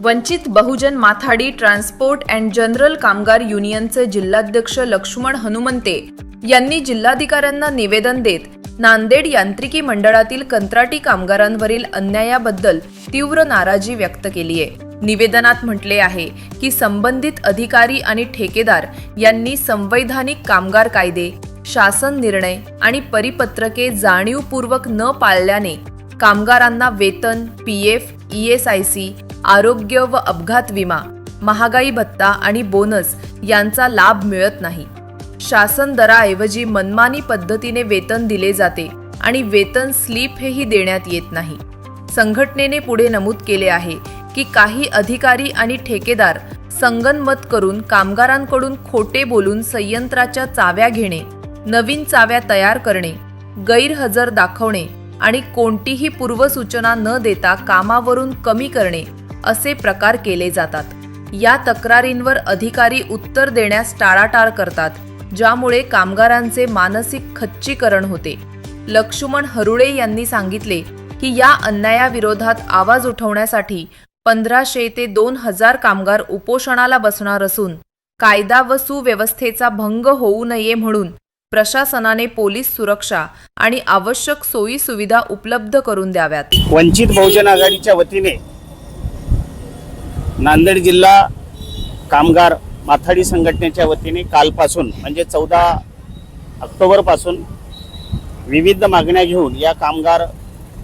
Vanchit Bahujan Mathadi transport and general Kamgar युनियनचे जिल्हाध्यक्ष लक्ष्मण हनुमंते यांनी जिल्हाधिकाऱ्यांना निवेदन देत नांदेड यांत्रिकी मंडळातील कंत्राटी कामगारांवरील अन्यायाबद्दल तीव्र नाराजी व्यक्त केली आहे. निवेदनात म्हटले आहे की संबंधित अधिकारी आणि ठेकेदार यांनी संवैधानिक कामगार कायदे शासन निर्णय आणि परिपत्रके जाणीवपूर्वक न पाळल्याने कामगारांना वेतन P F E S I C आरोग्य व अपघात विमा महागाई भत्ता आणि बोनस यांचा लाभ मिळत नाही. शासन दराऐवजी मनमानी पद्धतीने वेतन दिले जाते आणि वेतन स्लीप हेही देण्यात येत नाही. संघटनेने पुढे नमूद केले आहे की काही अधिकारी आणि ठेकेदार संगनमत करून कामगारांकडून खोटे बोलून संयंत्राच्या चाव्या घेणे नवीन चाव्या तयार करणे गैरहजर दाखवणे आणि कोणतीही पूर्वसूचना न देता कामावरून कमी करणे असे प्रकार केले जातात. या तक्रारींवर अधिकारी उत्तर देण्यास टाळाटाळ करतात ज्यामुळे कामगारांचे मानसिक खच्चीकरण होते. लक्ष्मण हरुळे यांनी सांगितले की या अन्यायाविरोधात आवाज उठवण्यासाठी पंधराशे ते दोन हजार कामगार उपोषणाला बसणार असून कायदा व सुव्यवस्थेचा भंग होऊ नये म्हणून प्रशासनाने पोलीस सुरक्षा आणि आवश्यक सोयी सुविधा उपलब्ध करून द्याव्यात. वंचित बहुजन आघाडीच्या वतीने नांदेड जिल्हा कामगार माथाडी संघटनेच्या वतीने कालपासून म्हणजे चौदा ऑक्टोबरपासून विविध मागण्या घेऊन या कामगार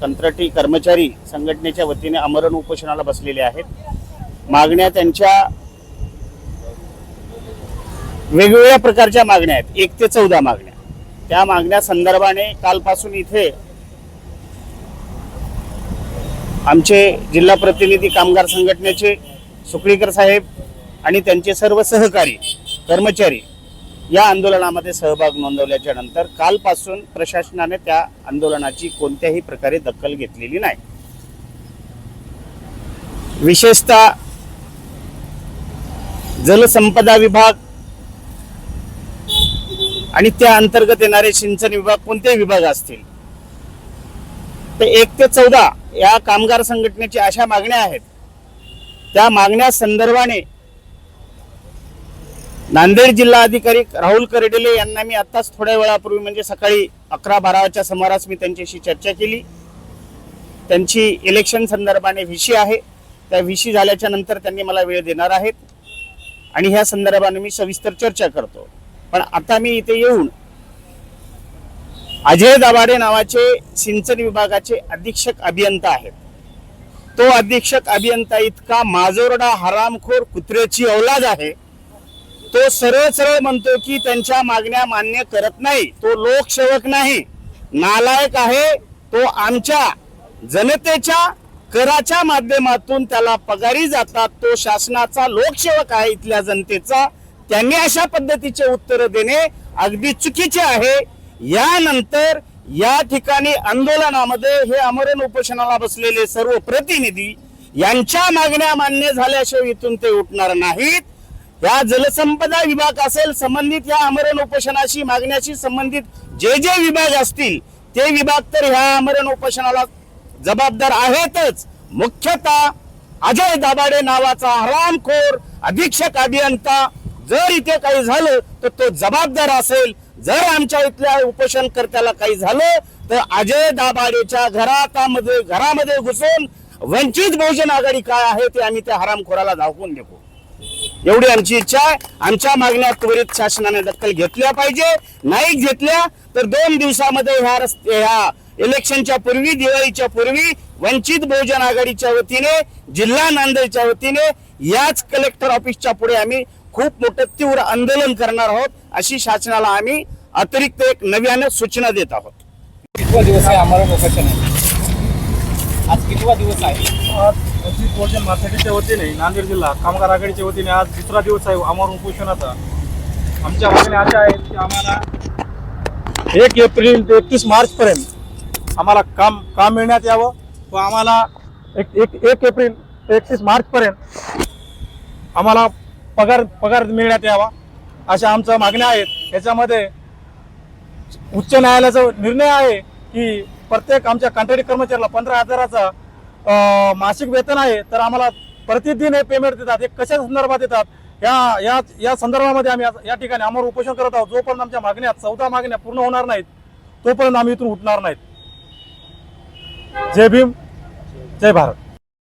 कंत्राटी कर्मचारी संघटनेच्या वतीने आमरण उपोषणाला बसलेले आहेत. मागण्या त्यांच्या वेगवेगळ्या प्रकारच्या मागण्या आहेत. एक ते चौदा मागण्या. त्या मागण्या संदर्भाने कालपासून इथे आमचे जिल्हा प्रतिनिधी कामगार संघटनेचे सुकळीकर साहेब आणि त्यांचे सर्व सहकारी कर्मचारी या आंदोलनामध्ये सहभाग नोंदवल्याच्या नंतर कालपासून प्रशासनाने त्या आंदोलनाची कोणत्याही प्रकारे दखल घेतलेली नाही. विशेषतः जलसंपदा विभाग आणि त्या अंतर्गत येणारे सिंचन विभाग कोणतेही विभाग असतील ते एक ते चौदा या कामगार संघटनेची अशा मागण्या आहेत त्या मागण्या संदर्भाने नांदेड जिल्हा अधिकारी राहुल करडेले यांना मी आत्ताच थोड्या वेळापूर्वी म्हणजे सकाळी अकरा बाराच्या सुमारास मी त्यांच्याशी चर्चा केली. त्यांची इलेक्शन संदर्भाने व्हीसी आहे. त्या व्हीसी झाल्याच्यानंतर त्यांनी मला वेळ देणार आहेत. आणि ह्या संदर्भाने मी सविस्तर चर्चा करतो. पण आता मी इथे येऊन अजय दाभाडे नावाचे सिंचन विभागाचे अधीक्षक अभियंता आहेत. तो अधीक्षक अभियंता इतका माजोरडा हरामखोर कुत्र्याची औलाद आहे. तो सरळ सरळ म्हणतो की त्यांच्या मागण्या मान्य करत नाही. तो लोकसेवक नाही. नालायक आहे. तो आमच्या जनतेच्या कराच्या माध्यमातून त्याला पगारी जातात. तो शासनाचा लोकसेवक आहे इथल्या जनतेचा. त्यांनी अशा पद्धतीचे उत्तर देणे अगदी चुकीचे आहे. यानंतर या ठिकाणी आंदोलनामध्ये हे आमरण उपोषणाला बसलेले सर्व प्रतिनिधी यांच्या मागण्या मान्य झाल्याशिवाय इथून ते उठणार नाहीत. या जलसंपदा विभाग असेल संबंधित या आमरण उपोषणाशी मागण्याशी संबंधित जे जे विभाग असतील ते विभाग तर ह्या आमरण उपोषणाला जबाबदार आहेतच. मुख्यतः अजय दाभाडे नावाचा हरामखोर अधीक्षक अभियंता जर इथे काही झालं तर तो जबाबदार असेल. जर आमच्या इथल्या उपोषणकर्त्याला काही झालं तर अजय दाभाडेच्या घरातामध्ये घरामध्ये घुसून वंचित बहुजन आघाडी काय आहे ते आम्ही त्या हरामखोराला दाखवून देऊ एवढी आमची इच्छा आहे. आमच्या मागण्या त्वरित शासनाने दखल घेतल्या पाहिजे. नाही घेतल्या तर दोन दिवसामध्ये ह्या रस्ते ह्या इलेक्शनच्या पूर्वी दिवाळीच्या पूर्वी वंचित बहुजन आघाडीच्या वतीने जिल्हा नांदेडच्या वतीने याच कलेक्टर ऑफिसच्या पुढे आम्ही खूप मोठं तीव्र आंदोलन करणार आहोत अशी शासनाला आम्ही अतिरिक्त एक नव्यानं सूचना देत आहोत. कितवा दिवस आहे आम्हाला आहे आज कितवा दिवस आहे? आज वंचित बहुजन वतीने नांदेड जिल्हा कामगार आघाडीच्या वतीने आज दुसरा दिवस आहे अमर उपोषणाचा. आमच्या मागण्या अशा आहेत की आम्हाला एक एप्रिल ते एकतीस मार्चपर्यंत आम्हाला काम काम मिळण्यात यावं व आम्हाला एक एक एक एप्रिल ते एकतीस मार्चपर्यंत आम्हाला पगार पगार मिळण्यात यावा अशा आमच्या मागण्या आहेत. याच्यामध्ये उच्च न्यायालयाचा निर्णय आहे की प्रत्येक आमच्या कंत्राटी कर्मचाऱ्याला पंधरा हजाराचा मासिक वेतन आहे तर आम्हाला प्रतिदिन हे पेमेंट देतात. हे कशा संदर्भात देतात? या या या संदर्भामध्ये आम्ही या ठिकाणी आम्हाला उपोषण करत आहोत. जोपर्यंत आमच्या मागण्या चौदा मागण्या पूर्ण होणार नाहीत तोपर्यंत आम्ही इथून उठणार नाहीत. जय भीम जय भारत.